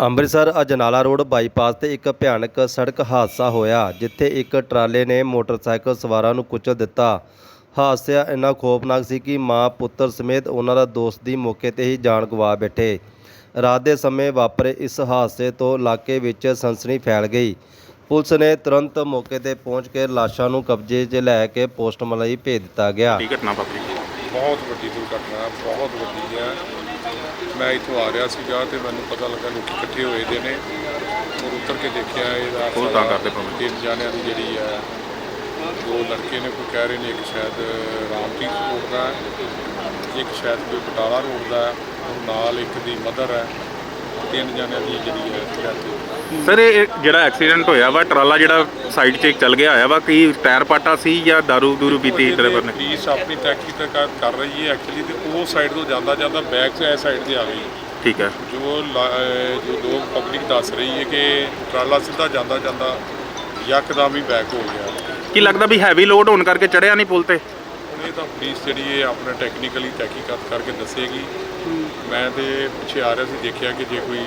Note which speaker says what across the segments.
Speaker 1: Amritsar Ajnala road bypass ਤੇ ਇੱਕ ਭਿਆਨਕ ਸੜਕ ਹਾਦਸਾ ਹੋਇਆ, ਜਿੱਥੇ ਇੱਕ ਟਰਾਲੇ ਨੇ ਮੋਟਰਸਾਈਕਲ ਸਵਾਰਾਂ ਨੂੰ ਕੁਚਲ ਦਿੱਤਾ। ਹਾਦਸਾ ਇੰਨਾ ਖੋਫਨਾਕ ਸੀ ਕਿ ਮਾਂ, ਪੁੱਤਰ ਸਮੇਤ ਉਹਨਾਂ ਦਾ ਦੋਸਤ ਦੀ ਮੌਕੇ ਤੇ ਹੀ ਜਾਨ ਗਵਾ ਬੈਠੇ। ਰਾਤ ਦੇ ਸਮੇਂ ਵਾਪਰੇ ਇਸ ਹਾਦਸੇ ਤੋਂ ਇਲਾਕੇ ਵਿੱਚ ਸਨਸਨੀ ਫੈਲ ਗਈ। ਪੁਲਿਸ ਨੇ ਤੁਰੰਤ ਮੌਕੇ ਤੇ ਪਹੁੰਚ ਕੇ ਲਾਸ਼ਾਂ ਨੂੰ ਕਬਜ਼ੇ 'ਚ ਲੈ ਕੇ ਪੋਸਟਮਾਰਟਮ ਲਈ ਭੇਜ ਦਿੱਤਾ ਗਿਆ।
Speaker 2: ਘਟਨਾ ਵਾਪਰੀ?
Speaker 3: ਬਹੁਤ ਵੱਡੀ ਦੁਰਘਟਨਾ ਬਹੁਤ ਵੱਡੀ ਹੈ। ਮੈਂ ਇੱਥੋਂ ਆ ਰਿਹਾ ਸੀਗਾ ਤੇ ਮੈਨੂੰ ਪਤਾ ਲੱਗਾ ਲੋਕੀ ਇਕੱਠੇ ਹੋਏ ਦੇ ਨੇ। ਔਰ ਉੱਤਰ ਕੇ ਦੇਖਿਆ ਇਹਦਾ
Speaker 2: ਹੋਰ ਤਾਂ ਕਰਦੇ ਭਾਵੇਂ।
Speaker 3: ਤਿੰਨ ਜਾਣਿਆਂ ਦੀ ਜਿਹੜੀ ਹੈ ਦੋ ਲੜਕੇ ਨੇ ਕੋਈ ਕਹਿ ਰਹੇ ਨੇ ਇੱਕ ਸ਼ਾਇਦ ਰਾਮਦੀਪ ਰੋਡ ਦਾ ਇੱਕ ਸ਼ਾਇਦ ਕੋਈ ਬਟਾਲਾ ਰੋਡ ਦਾ ਔਰ ਨਾਲ ਇੱਕ ਦੀ ਮਦਰ ਹੈ। ਤਿੰਨ ਜਾਣਿਆਂ ਦੀ ਜਿਹੜੀ ਹੈ ਡੈਥ ਹੋ ਗਈ
Speaker 2: ਸਰ ਇਹ ਜਿਹੜਾ ਐਕਸੀਡੈਂਟ ਹੋਇਆ ਵਾ ਟਰਾਲਾ ਜਿਹੜਾ ਸਾਈਡ 'ਚ ਚੱਲ ਗਿਆ ਹੋਇਆ ਵਾ ਕੀ ਟਾਇਰ ਪਾਟਾ ਸੀ ਜਾਂ ਦਾਰੂ ਦੂਰੂ ਪੀਤੀ ਡਰਾਈਵਰ ਨੇ?
Speaker 3: ਪੁਲਿਸ ਆਪਣੀ ਤਹਿਕੀਕਾਤ ਕਰ ਰਹੀ ਹੈ ਐਕਚੁਅਲੀ ਤੇ ਉਹ ਸਾਈਡ ਤੋਂ ਜਾਂਦਾ ਜਾਂਦਾ ਬੈਕ ਸਾਈਡ ਤੇ ਆ ਗਈ।
Speaker 2: ਠੀਕ ਹੈ।
Speaker 3: ਜੋ ਲਾ- ਅਹ ਜੋ ਲੋਕ ਪਬਲਿਕ ਦੱਸ ਰਹੀ ਹੈ ਕਿ ਟਰਾਲਾ ਸਿੱਧਾ ਜਾਂਦਾ ਜਾਂਦਾ ਯਕਦਮ ਹੀ ਬੈਕ ਹੋ ਗਿਆ।
Speaker 2: ਕੀ ਲੱਗਦਾ ਵੀ ਹੈਵੀ ਲੋਡ ਹੋਣ ਕਰਕੇ ਚੜਿਆ ਨਹੀਂ ਪੁਲ ਤੇ?
Speaker 3: ਇਹ ਤਾਂ ਪੁਲਿਸ ਜਿਹੜੀ ਹੈ ਆਪਣਾ ਟੈਕਨੀਕਲੀ ਤਹਿਕੀਕਾਤ ਕਰਕੇ ਦੱਸੇਗੀ। ਮੈਂ ਤੇ ਪਿੱਛੇ ਆ ਰਿਹਾ ਸੀ ਦੇਖਿਆ ਕਿ ਜੇ ਕੋਈ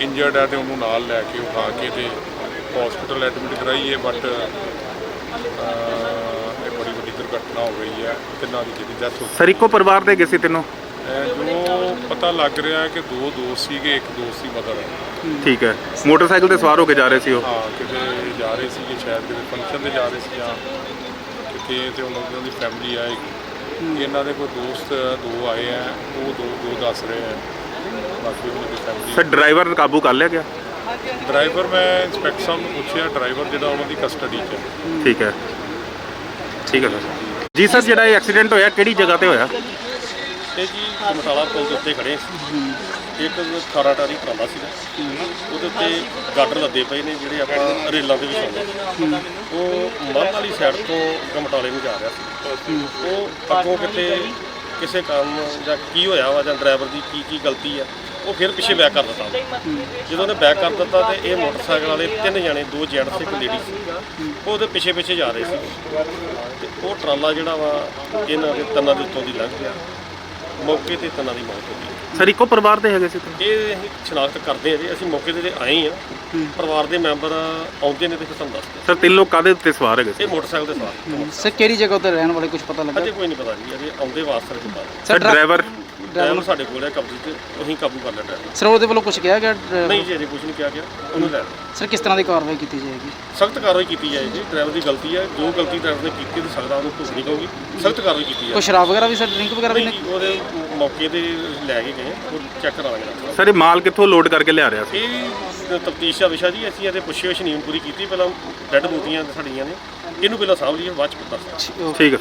Speaker 3: ਇੰਜਰਡ ਹੈ ਤੇ ਉਹਨੂੰ ਨਾਲ ਲੈ ਕੇ ਉਠਾ ਕੇ ਤੇ ਹਸਪੀਟਲ ਐਡਮਿਟ ਕਰਾਈਏ ਬਟ ਇਹ ਬੜੀ ਵੱਡੀ ਦੁਰਘਟਨਾ ਹੋ ਗਈ ਹੈ ਤਿੰਨਾਂ ਦੀ ਜਿਹੜੀ ਡੈਥ ਹੋ ਗਈ।
Speaker 2: ਸਰ ਇੱਕੋ ਪਰਿਵਾਰ ਦੇ ਗਏ ਸੀ ਤਿੰਨੋਂ?
Speaker 3: ਜੋ ਪਤਾ ਲੱਗ ਰਿਹਾ ਹੈ ਕਿ ਦੋ ਦੋਸਤ ਸੀਗੇ ਇੱਕ ਦੋਸਤ ਦੀ ਮਦਰ ਹੈ।
Speaker 2: ਠੀਕ ਹੈ। ਮੋਟਰਸਾਈਕਲ ਤੇ ਸਵਾਰ ਹੋ ਕੇ ਜਾ ਰਹੇ ਸੀ ਉਹ?
Speaker 3: ਹਾਂ ਕਿਤੇ ਜਾ ਰਹੇ ਸੀ ਕਿ ਸ਼ਾਇਦ ਕਿਤੇ ਫੰਕਸ਼ਨ ਤੇ ਜਾ ਰਹੇ ਸੀ ਜਾਂ ਕਿਤੇ ਤੇ ਉਹਨਾਂ ਦੀ ਫੈਮਿਲੀ ਆਏਗੀ ਇਹਨਾਂ ਦੇ ਕੋਈ ਦੋਸਤ ਦੋ ਆਏ ਆ ਉਹ ਦੋ ਦੋ ਦੱਸ ਰਹੇ ਆ। ਬਾਕੀ ਉਹਨਾਂ ਦੀ
Speaker 2: ਸਰ
Speaker 3: ਫੈਮਿਲੀ
Speaker 2: ਡਰਾਈਵਰ ਕਾਬੂ ਕਰ ਲਿਆ ਗਿਆ?
Speaker 3: ਡਰਾਈਵਰ ਮੈਂ ਇੰਸਪੈਕਟਰ ਸਾਹਿਬ ਨੂੰ ਪੁੱਛਿਆ ਡਰਾਈਵਰ ਜਿਹੜਾ ਉਹਨਾਂ ਦੀ ਕਸਟਡੀ 'ਚ ਹੈ
Speaker 2: ਠੀਕ ਹੈ। ਠੀਕ ਹੈ ਸਰ। ਜੀ ਸਰ ਜਿਹੜਾ ਇਹ ਐਕਸੀਡੈਂਟ ਹੋਇਆ ਕਿਹੜੀ ਜਗ੍ਹਾ ਤੇ ਹੋਇਆ?
Speaker 4: ਇਹ ਜੀ ਮਸਾਲਾ ਪੁਲ ਦੇ ਉੱਤੇ ਖੜੇ ਸੀ ਇੱਕ ਖਾਰਾ ਟਾਰੀ ਟਰਾਲਾ ਸੀਗਾ। ਉਹਦੇ ਉੱਤੇ ਗਾਡਰ ਲੱਦੇ ਪਏ ਨੇ ਜਿਹੜੇ ਆਪਾਂ ਰੇਲਾਂ ਦੇ ਵਿਛਾਉਂਦੇ ਉਹ ਮੱਧ ਵਾਲੀ ਸਾਈਡ ਤੋਂ ਗਮਟਾਲੇ ਨੂੰ ਜਾ ਰਿਹਾ ਸੀ। ਉਹ ਅੱਗੋਂ ਕਿਤੇ ਕਿਸੇ ਕਾਰਨ ਜਾਂ ਕੀ ਹੋਇਆ ਵਾ ਜਾਂ ਡਰਾਈਵਰ ਦੀ ਕੀ ਕੀ ਗਲਤੀ ਆ, ਉਹ ਫਿਰ ਪਿੱਛੇ ਬੈਕ ਕਰ ਦਿੱਤਾ। ਜਦੋਂ ਉਹਨੇ ਬੈਕ ਕਰ ਦਿੱਤਾ ਤੇ ਇਹ ਮੋਟਰਸਾਈਕਲ ਵਾਲੇ ਤਿੰਨ ਜਣੇ, ਦੋ ਜੈਂਟਸ ਇੱਕ ਲੇਡੀ ਸੀ। ਉਹ ਉਹਦੇ ਪਿੱਛੇ ਪਿੱਛੇ ਜਾ ਰਹੇ ਸੀ। ਤੇ ਉਹ ਟਰਾਲਾ ਜਿਹੜਾ ਵਾ ਇਹਨਾਂ ਦੇ ਤੰਨਾਂ ਦੇ ਉੱਤੋਂ ਦੀ ਲੰਘ ਗਿਆ। ਮੌਕੇ ਤੇ ਤੰਨਾਂ ਦੀ ਮੌਤ ਹੋ ਗਈ।
Speaker 2: ਸਰ ਇੱਕੋ ਪਰਿਵਾਰ ਦੇ ਹੈਗੇ ਸੀ ਤਿੰਨੋਂ?
Speaker 4: ਇਹ ਅਸੀਂ ਸ਼ਨਾਖਤ ਕਰਦੇ ਹਾਂ ਜੀ ਅਸੀਂ ਮੌਕੇ ਤੇ ਆਏ ਆ ਪਰਿਵਾਰ ਦੇ ਮੈਂਬਰ ਆਉਂਦੇ ਨੇ ਤੇ ਫਿਰ ਤੁਹਾਨੂੰ ਦੱਸਦੇ
Speaker 2: ਸਰ ਤਿੰਨ ਲੋਕ ਕਾਦੇ ਉੱਤੇ ਸਵਾਰ ਹੈਗੇ ਸੀ?
Speaker 4: ਇਹ ਮੋਟਰਸਾਈਕਲ ਦੇ ਸਵਾਰ।
Speaker 5: ਸਰ ਕਿਹੜੀ ਜਗ੍ਹਾ ਤੇ ਰਹਿਣ ਵਾਲੇ ਕੁਝ ਪਤਾ ਲੱਗਾ?
Speaker 4: ਅਜੇ ਕੋਈ ਨਹੀਂ ਪਤਾ ਜੀ ਅਜੇ ਆਉਂਦੇ ਵਾਸਤੇ ਦੇ ਬਾਅਦ
Speaker 2: ਸਰ ਡਰਾਈਵਰ
Speaker 4: ਡਰਾਈਵਰ? ਸਾਡੇ ਕੋਲ ਹੈ ਕਬਜ਼ੇ ਤੇ ਅਸੀਂ ਕਾਬੂ ਕਰ ਲਿਆ ਡਰਾਈਵਰ
Speaker 5: ਸਰ ਉਹਦੇ ਵੱਲੋਂ ਕੁਝ ਕਿਹਾ ਗਿਆ? ਡਰਾਈਵਰ-
Speaker 4: ਨਹੀਂ ਜੀ ਅਜੇ ਕੁਝ ਨਹੀਂ ਕਿਹਾ ਗਿਆ ਉਹਨੂੰ ਲੈ
Speaker 5: ਸਰ ਕਿਸ ਤਰ੍ਹਾਂ ਦੀ ਕਾਰਵਾਈ ਕੀਤੀ ਜਾਏਗੀ?
Speaker 4: ਸਖਤ ਕਾਰਵਾਈ ਕੀਤੀ ਜਾਏਗੀ ਡਰਾਈਵਰ ਦੀ ਗਲਤੀ ਹੈ ਜੋ ਗਲਤੀ ਡਰਾਈਵਰ ਨੇ ਕੀਤੀ ਤੇ ਸਕਦਾ ਉਹਨੂੰ ਭੁਗਤਣੀ ਪਊਗੀ ਸਖਤ ਕਾਰਵਾਈ ਕੀਤੀ
Speaker 5: ਕੋਈ
Speaker 4: ਜਾਏਗੀ
Speaker 5: ਸ਼ਰਾਬ ਵਗੈਰਾ ਵੀ ਸਰ ਡਰਿੰਕ ਵਗੈਰਾ ਵੀ
Speaker 4: ਨਹੀਂ ਉਹਦੇ ਮੌਕੇ ਤੇ ਲੈ ਕੇ ਗਏ ਉਹ ਚੈੱਕ ਕਰਾਵਾਂਗੇ
Speaker 2: ਸਰ ਇਹ ਮਾਲ ਕਿੱਥੋਂ ਲੋਡ ਕਰਕੇ ਲਿਆ ਰਿਹਾ ਸੀ?
Speaker 4: ਇਹ ਤਫਤੀਸ਼ ਦਾ ਵਿਸ਼ਾ ਜੀ ਅਸੀਂ ਇਹਦੇ ਪੁੱਛੇ ਹੋਏ ਨਹੀਂ ਪੂਰੀ ਕੀਤੀ ਪਹਿਲਾਂ ਡੈਡ ਬੂਟੀਆਂ ਸਾਡੀਆਂ ਨੇ ਇਹਨੂੰ ਪਹਿਲਾਂ ਸਾਂਭ ਲਈਏ ਬਾਅਦ ਚ
Speaker 5: ਨਹੀਂ
Speaker 2: ਠੀਕ ਹੈ।